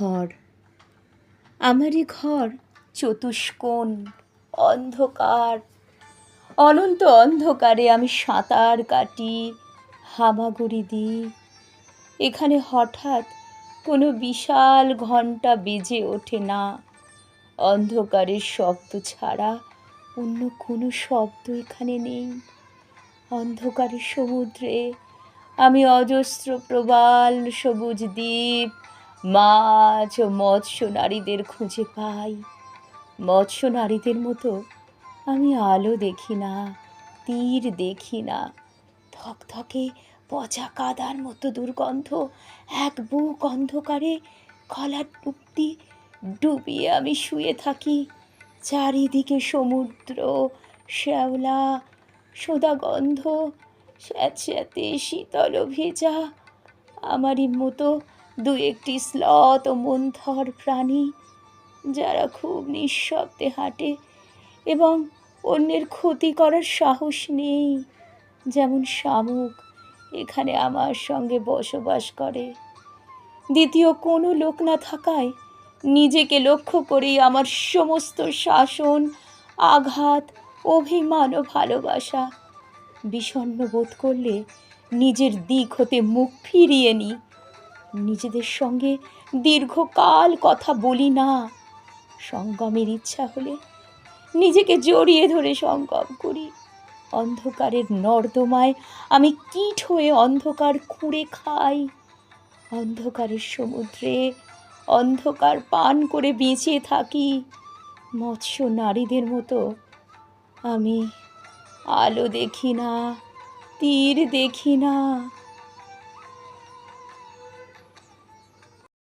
ঘর। আমারই ঘর চতুষ্কোণ, অন্ধকার। অনন্ত অন্ধকারে আমি সাঁতার কাটি, হামাগুড়ি দিই। এখানে হঠাৎ কোনো বিশাল ঘণ্টা বেজে ওঠে না। অন্ধকারের শব্দ ছাড়া অন্য কোনো শব্দ এখানে নেই। অন্ধকারের সমুদ্রে আমি অজস্র প্রবাল সবুজ দ্বীপ মাছ ও মৎস্য নারীদের খুঁজে পাই। মৎস্য নারীদের মতো আমি আলো দেখি না, তীর দেখি না। থকথকে পচা কাদার মতো দুর্গন্ধ, এক বুক অন্ধকারে কলার টুকটি ডুবিয়ে আমি শুয়ে থাকি। চারিদিকে সমুদ্র, শ্যাওলা সোদা গন্ধ স্যাঁতস্যাঁতে শীতল ভেজা। আমারই মতো দু একটি স্লথ ও মন্থর প্রাণী যারা খুব নিঃশব্দে হাঁটে এবং অন্যের ক্ষতি করার সাহস নেই। যেমন শামুক এখানে আমার সঙ্গে বসবাস করে। দ্বিতীয় কোনো লোক না থাকায় নিজেকে লক্ষ্য করেই আমার সমস্ত শাসন, আঘাত, অভিমান ও ভালোবাসা বিষণ্ণ বোধ করলে নিজের দিক হতে মুখ ফিরিয়ে নিই। নিজেদের সঙ্গে দীর্ঘকাল কথা বলি না। সঙ্গমের ইচ্ছা হলে নিজেকে জড়িয়ে ধরে সঙ্গম করি। অন্ধকারের নর্দমায় আমি কীট হয়ে অন্ধকার খুঁড়ে খাই। অন্ধকারের সমুদ্রে অন্ধকার পান করে বেঁচে থাকি। মৎস্য নারীদের মতো আমি আলো দেখি না, তীর দেখি না।